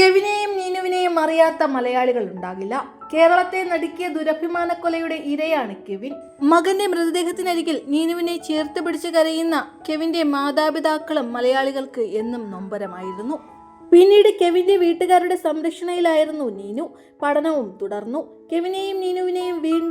കെവിനെയും നീനുവിനെയും അറിയാത്ത മലയാളികൾ ഉണ്ടാകില്ല. കേരളത്തെ നടുക്കിയ ദുരഭിമാന കൊലയുടെ ഇരയാണ് കെവിൻ. മകന്റെ മൃതദേഹത്തിനരികിൽ നീനുവിനെ ചേർത്ത് പിടിച്ച് കരയുന്ന കെവിന്റെ മാതാപിതാക്കളും മലയാളികൾക്ക് എന്നും നൊമ്പരമായിരുന്നു. പിന്നീട് കെവിന്റെ വീട്ടുകാരുടെ സംരക്ഷണയിലായിരുന്നു നീനു. പഠനവും തുടർന്നു. കെവിനെയും നീനുവിനെയും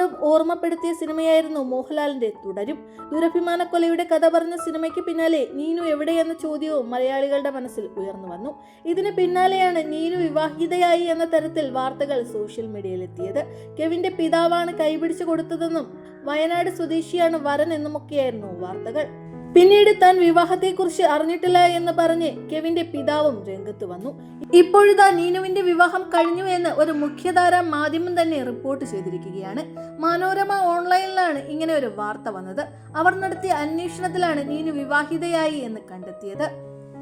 വീണ്ടും ഓർമ്മപ്പെടുത്തിയ സിനിമയായിരുന്നു മോഹൻലാലിന്റെ തുടരും. ദുരഭിമാനക്കൊലയുടെ കഥ പറഞ്ഞ സിനിമയ്ക്ക് പിന്നാലെ നീനു എവിടെയെന്ന ചോദ്യവും മലയാളികളുടെ മനസ്സിൽ ഉയർന്നു വന്നു. ഇതിന് പിന്നാലെയാണ് നീനു വിവാഹിതയായി എന്ന തരത്തിൽ വാർത്തകൾ സോഷ്യൽ മീഡിയയിലെത്തിയത്. കെവിന്റെ പിതാവാണ് കൈപിടിച്ചു കൊടുത്തതെന്നും വയനാട് സ്വദേശിയാണ് വരൻ എന്നുമൊക്കെയായിരുന്നു വാർത്തകൾ. പിന്നീട് താൻ വിവാഹത്തെക്കുറിച്ച് അറിഞ്ഞിട്ടില്ല എന്ന് പറഞ്ഞ് കെവിന്റെ പിതാവും രംഗത്ത് വന്നു. ഇപ്പോഴിതാ നീനുവിന്റെ വിവാഹം കഴിഞ്ഞു എന്ന് ഒരു മുഖ്യധാര മാധ്യമം തന്നെ റിപ്പോർട്ട് ചെയ്തിരിക്കുകയാണ്. മനോരമ ഓൺലൈനിലാണ് ഇങ്ങനെ ഒരു വാർത്ത വന്നത്. അവർ നടത്തിയ അന്വേഷണത്തിലാണ് നീനു വിവാഹിതയായി എന്ന് കണ്ടെത്തിയത്.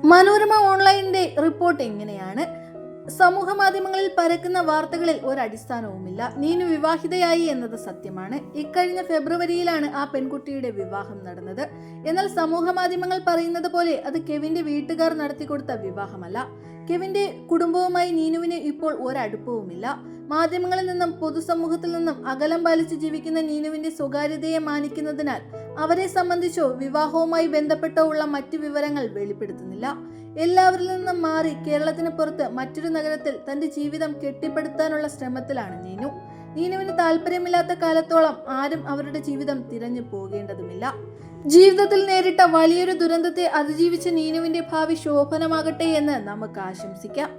മനോരമ ഓൺലൈനിന്റെ റിപ്പോർട്ട് എങ്ങനെയാണ് സമൂഹ മാധ്യമങ്ങളിൽ പരക്കുന്ന വാർത്തകളിൽ ഒരടിസ്ഥാനവുമില്ല. നീനു വിവാഹിതയായി എന്നത് സത്യമാണ്. ഇക്കഴിഞ്ഞ ഫെബ്രുവരിയിലാണ് ആ പെൺകുട്ടിയുടെ വിവാഹം നടന്നത്. എന്നാൽ സമൂഹ മാധ്യമങ്ങൾ പറയുന്നത് പോലെ അത് കെവിന്റെ വീട്ടുകാർ നടത്തിക്കൊടുത്ത വിവാഹമല്ല. കെവിന്റെ കുടുംബവുമായി നീനുവിന് ഇപ്പോൾ ഒരടുപ്പവുമില്ല. മാധ്യമങ്ങളിൽ നിന്നും പൊതുസമൂഹത്തിൽ നിന്നും അകലം പാലിച്ച് ജീവിക്കുന്ന നീനുവിന്റെ സ്വകാര്യതയെ മാനിക്കുന്നതിനാൽ അവരെ സംബന്ധിച്ചോ വിവാഹവുമായി ബന്ധപ്പെട്ടോ ഉള്ള മറ്റു വിവരങ്ങൾ വെളിപ്പെടുത്തുന്നില്ല. എല്ലാവരിൽ നിന്നും മാറി കേരളത്തിന് പുറത്ത് മറ്റൊരു നഗരത്തിൽ തന്റെ ജീവിതം കെട്ടിപ്പടുത്താനുള്ള ശ്രമത്തിലാണ് നീനു. നീനുവിന് താല്പര്യമില്ലാത്ത കാലത്തോളം ആരും അവരുടെ ജീവിതം തിരഞ്ഞു പോകേണ്ടതുമില്ല. ജീവിതത്തിൽ നേരിട്ട വലിയൊരു ദുരന്തത്തെ അതിജീവിച്ച നീനുവിന്റെ ഭാവി ശോഭനമാകട്ടെ എന്ന് നമുക്ക് ആശംസിക്കാം.